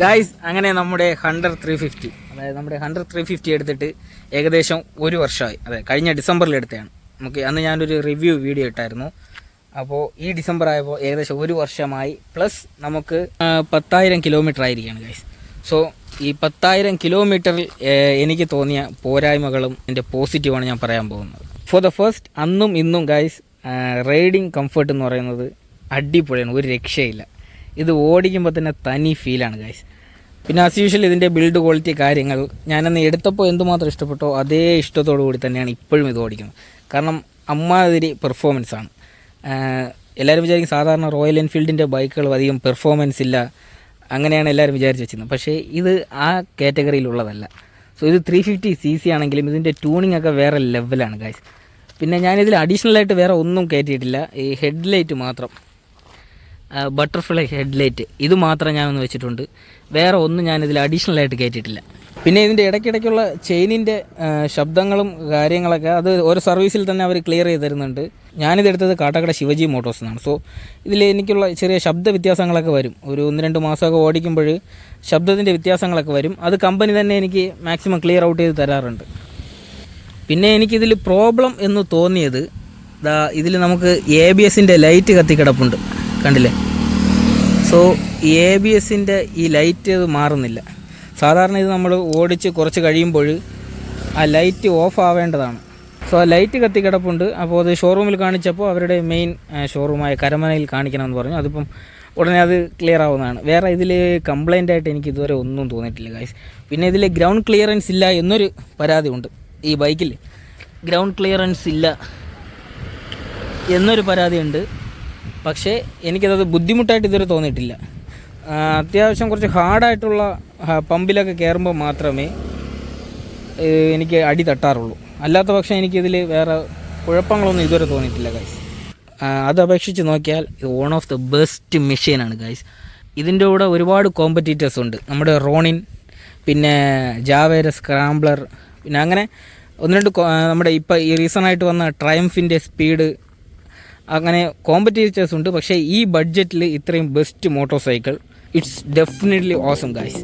Guys അങ്ങനെ നമ്മുടെ Hunter three fifty അതായത് നമ്മുടെ ഹണ്ടർ ത്രീ ഫിഫ്റ്റി എടുത്തിട്ട് ഏകദേശം ഒരു വർഷമായി. അതെ കഴിഞ്ഞ ഡിസംബറിൽ എടുത്തതാണ്. നമുക്ക് അന്ന് ഞാനൊരു റിവ്യൂ വീഡിയോ ഇട്ടായിരുന്നു. അപ്പോൾ ഈ ഡിസംബർ ആയപ്പോൾ ഏകദേശം ഒരു വർഷമായി. പ്ലസ് നമുക്ക് പത്തായിരം കിലോമീറ്റർ ആയിരിക്കുകയാണ് ഗൈസ് സോ ഈ പത്തായിരം കിലോമീറ്ററിൽ എനിക്ക് തോന്നിയ പോരായ്മകളും എന്റെ പോസിറ്റീവാണ് ഞാൻ പറയാൻ പോകുന്നത്. ഫോർ ദ ഫസ്റ്റ് അന്നും ഇന്നും ഗൈസ് റൈഡിങ് കംഫർട്ട് എന്ന് പറയുന്നത് അടിപൊളിയാണ്. ഒരു രക്ഷയില്ല. ഇത് ഓടിക്കുമ്പോൾ തന്നെ തനി ഫീലാണ് ഗൈസ് പിന്നെ ആസ് യൂഷ്വൽ ഇതിന്റെ ബിൽഡ് ക്വാളിറ്റി കാര്യങ്ങൾ ഞാനന്ന് എടുത്തപ്പോൾ എന്തുമാത്രം ഇഷ്ടപ്പെട്ടോ അതേ ഇഷ്ടത്തോടു കൂടി തന്നെയാണ് ഇപ്പോഴും ഇത് ഓടിക്കുന്നത്. കാരണം അമ്മാതിരി പെർഫോമൻസ് ആണ്. എല്ലാവരും വിചാരിക്കും സാധാരണ റോയൽ എൻഫീൽഡിന്റെ ബൈക്കുകൾ അധികം പെർഫോമൻസ് ഇല്ല. അങ്ങനെയാണ് എല്ലാവരും വിചാരിച്ച് വെച്ചിരുന്നത്. പക്ഷേ ഇത് ആ കാറ്റഗറിയിലുള്ളതല്ല സോ ഇത് ത്രീ ഫിഫ്റ്റി സി സി ആണെങ്കിലും ഇതിന്റെ ട്യൂണിംഗ് ഒക്കെ വേറെ ലെവലാണ് ഗൈസ് പിന്നെ ഞാനിതിൽ അഡീഷണലായിട്ട് വേറെ ഒന്നും കയറ്റിയിട്ടില്ല ഈ ഹെഡ് ലൈറ്റ് മാത്രം. ബട്ടർഫ്ലൈ ഹെഡ്ലൈറ്റ് ഇത് മാത്രം ഞാനൊന്ന് വെച്ചിട്ടുണ്ട്. വേറെ ഒന്നും ഞാനിതിൽ അഡീഷണൽ ആയിട്ട് കയറ്റിയിട്ടില്ല പിന്നെ ഇതിന്റെ ഇടയ്ക്കിടയ്ക്കുള്ള ചെയിനിന്റെ ശബ്ദങ്ങളും കാര്യങ്ങളൊക്കെ അത് ഓരോ സർവീസിൽ തന്നെ അവർ ക്ലിയർ ചെയ്ത് തരുന്നുണ്ട്. ഞാനിതെടുത്തത് കാട്ടാക്കട ശിവജി മോട്ടോഴ്സ് എന്നാണ് സോ ഇതിൽ എനിക്കുള്ള ചെറിയ ശബ്ദ വ്യത്യാസങ്ങളൊക്കെ വരും. ഒരു ഒന്ന് രണ്ട് മാസമൊക്കെ ഓടിക്കുമ്പോൾ ശബ്ദത്തിന്റെ വ്യത്യാസങ്ങളൊക്കെ വരും. അത് കമ്പനി തന്നെ എനിക്ക് മാക്സിമം ക്ലിയർ ഔട്ട് ചെയ്ത് തരാറുണ്ട്. പിന്നെ എനിക്കിതിൽ പ്രോബ്ലം എന്ന് തോന്നിയത് ഇതിൽ നമുക്ക് എ ബി എസിന്റെ ലൈറ്റ് കത്തിക്കിടപ്പുണ്ട്. കണ്ടില്ലേ? സോ എ ബി എസിന്റെ ഈ ലൈറ്റ് മാറുന്നില്ല. സാധാരണ ഇത് നമ്മൾ ഓടിച്ച് കുറച്ച് കഴിയുമ്പോൾ ആ ലൈറ്റ് ഓഫ് ആവേണ്ടതാണ്. സോ ആ ലൈറ്റ് കത്തിക്കിടപ്പുണ്ട്. അപ്പോൾ അത് ഷോറൂമിൽ കാണിച്ചപ്പോൾ അവരുടെ മെയിൻ ഷോറൂമായ കരമനയിൽ കാണിക്കണമെന്ന് പറഞ്ഞു. അതിപ്പം ഉടനെ അത് ക്ലിയർ ആവുന്നതാണ്. വേറെ ഇതിൽ കംപ്ലൈന്റ് ആയിട്ട് എനിക്ക് ഇതുവരെ ഒന്നും തോന്നിയിട്ടില്ല ഗൈസ് പിന്നെ ഇതിൽ ഗ്രൗണ്ട് ക്ലിയറൻസ് ഇല്ല എന്നൊരു പരാതി ഉണ്ട് ഈ ബൈക്കിൽ ഗ്രൗണ്ട് ക്ലിയറൻസ് ഇല്ല എന്നൊരു പരാതിയുണ്ട്. പക്ഷേ എനിക്കത് ബുദ്ധിമുട്ടായിട്ട് ഇതുവരെ തോന്നിയിട്ടില്ല. അത്യാവശ്യം കുറച്ച് ഹാർഡായിട്ടുള്ള പമ്പിലൊക്കെ കയറുമ്പോൾ മാത്രമേ എനിക്ക് അടി തട്ടാറുള്ളൂ. അല്ലാത്ത പക്ഷം എനിക്കിതിൽ വേറെ കുഴപ്പങ്ങളൊന്നും ഇതുവരെ തോന്നിയിട്ടില്ല ഗൈസ് അത് അപേക്ഷിച്ച് നോക്കിയാൽ വൺ ഓഫ് ദ ബെസ്റ്റ് മെഷീനാണ് ഗൈസ് ഇതിന്റെ കൂടെ ഒരുപാട് കോമ്പറ്റീറ്റേഴ്സ് ഉണ്ട്. നമ്മുടെ റോണിൻ പിന്നെ ജാവേര സ്ക്രാംബ്ലർ പിന്നെ അങ്ങനെ ഒന്ന് രണ്ട് നമ്മുടെ ഇപ്പോൾ ഈ റീസൺ ആയിട്ട് വന്ന ട്രയംഫിന്റെ സ്പീഡ് അങ്ങനെ കോമ്പറ്റീറ്റേഴ്സ് ഉണ്ട്. പക്ഷേ ഈ ബഡ്ജറ്റിൽ ഇത്രയും best motor cycle it's definitely awesome guys